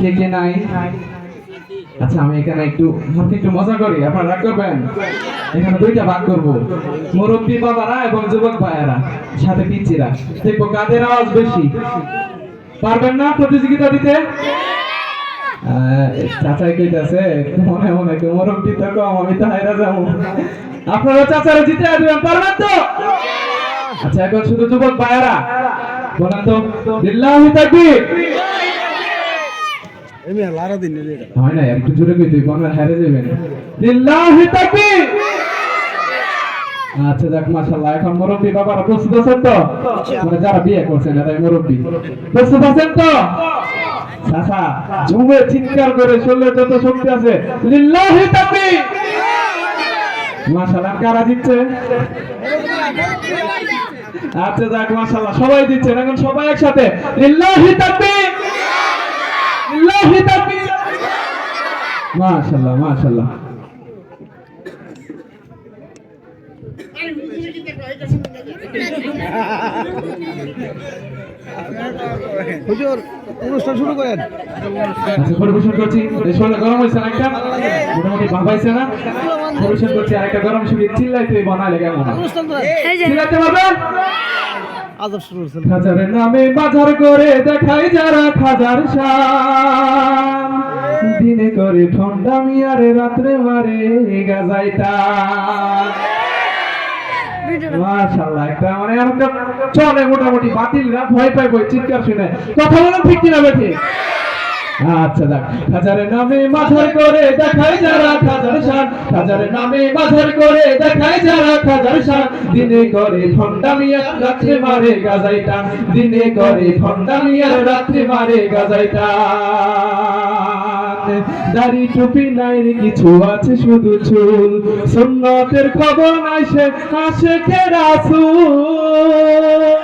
কে কে নাই? আচ্ছা আমি এখানে একটু একটু মজা করি, আপনারা রাগ করবেন? এখানে দুইটা ভাগ করব। মুরব্বী বাবারা এবং যুবক ভাইয়েরা, সাথে পিচ্ছিরা দেখব কাদের আওয়াজ বেশি। পারবেন না প্রতিযোগিতা দিতে? চাচাই কইতাছে, মনে মনে কেউ মুরব্বী তো কম আমি তো হাইরা যাব। আপনারা চাচারা জিতে আসবেন, পারবেন তো? আচ্ছা এখন শুধু যুবক ভাইয়েরা, বলেন তো, লিল্লাহি তাকবীর। এমনি লারা দিন নিলে হয় না একটু জোরে কই তুই কোন হারে যাবেন লিল্লাহি তাকবীর! আচ্ছা যাক মাশাআল্লাহ এখন মুরব্বি বাবারা প্রস্তুত আছেন তো? মানে যারা বিয়ে করছেন এরাই মুরব্বি। প্রস্তুত আছেন তো? চাচা ঝুমে চিৎকার করে শরীরে যত শক্তি আছে। লিল্লাহি তাকবীর! মাশাআল্লাহ কারা জিতছে আচ্ছা যাক মাশাআল্লাহ সবাই দিচ্ছেন এখন সবাই একসাথে। লিল্লাহি তাকবীর! মাশাআল্লাহ মাশাআল্লাহ। হুজুর অনুষ্ঠান শুরু করেন। আচ্ছা পরিবেশন করছি। গরম হয়েছে না একটা? মোটামুটি ভাবাইছে না? পরিবেশন করছি আর একটা গরম শুকিয়ে চিল্লাইতে বানাইলে কেমন? চিল্লাতে পারবেন? আদব শুরু খাজারের নামে বাজার করে দেখাই যারা খাজার দিনে করে মিয়ারে, রাত্রে মারে গাজাইতা মাশাআল্লাহ মানে চলে মোটামুটি বাতিল না ভয় পায় বই, চিৎকার শুনে। কথা বলেন ঠিক কিনা বেঠে? আচ্ছা খাজারের নামে মাথার করে দেখাই যারা নামে মাথার করে দেখাই যারা দিনে করে রাত্রে মারে গাজাইটা। দিনে করে ঠন্ডা রাত্রে মারে গাজাইটা। দাড়ি টুপি নাই, কিছু আছে শুধু চুল। সুন্নতের খবর নাই সে, আসে কে রাসূল?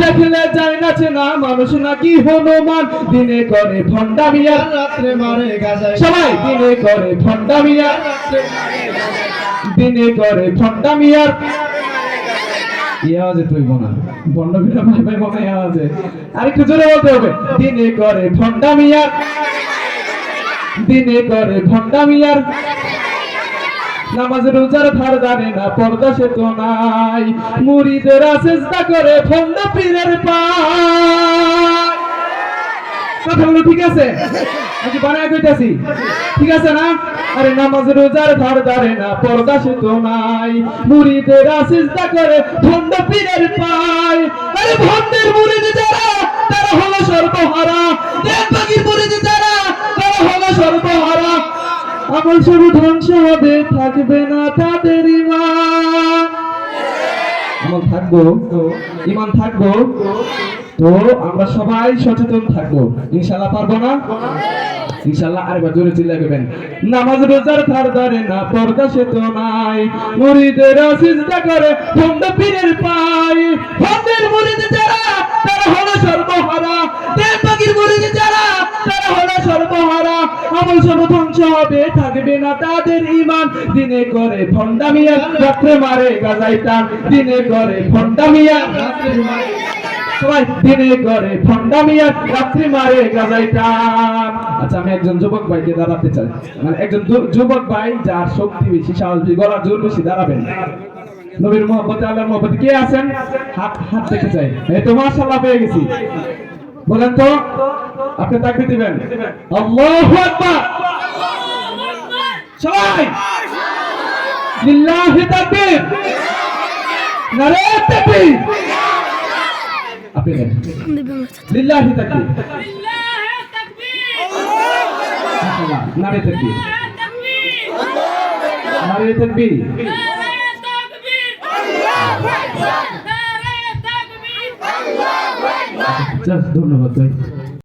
দেখলে যায় না চেনা মানুষ নাকি হনুমান। দিনে করে ভন্ডা মিয়া রাত্রে মারে গাজায়। সবাই। দিনে করে ভন্ডা মিয়া দিনে করে ভন্ডা মিয়ার এই আওয়াজে তুই বোনা? বন্ড ভিড়া ভাই ভাই বোনা এই আরেকটু জোরে বলতে হবে। দিনে করে মিয়ার দিনে করে ভন্ডা মিয়ার নামাজ রোজার ধার জানে না, পর্দা সে তো নাই। মুড়িদের চেষ্টা করে ফন্দা পীরের পায়। ঠিক আছে? নাকি বানায় কইতাছি। ঠিক আছে না? আরে নামাজ রোজার ধার ধারে না, পর্দা সে তো নাই। মুড়িদের করে ফন্দা পীরের আমল সব ধ্বংস হবে, থাকবে না তাদের ইমান। আমল থাকব? ইমান থাকব? তো আমরা সবাই সচেতন থাকব। ইনশাল্লাহ পারব না? ইনশাল্লাহ আরেকবার জোরে চিল্লা করবেন নামাজ রোজার ধার ধারে না পর্দা সে তো নাই। মুরিদের সিজদা করে ভন্ড পীরের পাই। ভন্ডের মুরিদ যারা, তারা হলো আমল ধ্বংস হবে, থাকবে না তাদের ইমান দিনে করে ভন্ডামিয়া রাত্রে মারে গাজাই টান। দিনে করে মারে সবাই, দিনে করে ভন্ডামিয়া রাত্রি মারে গাজাই টান। আচ্ছা আমি একজন যুবক ভাইকে দাঁড়াতে চাই। মানে একজন যুবক ভাই, যার শক্তি বেশি, সাহস বেশি জোর বেশি, দাঁড়াবেন। নবীর মোহাম্মতে আল্লাহর মোহাম্মতে কে আছেন? হাত হাত দেখে চাই। এই তো মাশাআল্লাহ পেয়ে গেছি। বলেন তো আপনি তাকবীর দিবেন আল্লাহু আকবার। সবাই। লিল্লাহি তাকবীর। নারে তাকবীর। আপনি দেন। লিল্লাহি তাকবীর। মাশাআল্লাহ নারে তাকবীর। নারে তাকবীর। নারে তাকবীর ধন্যবাদ ভাই।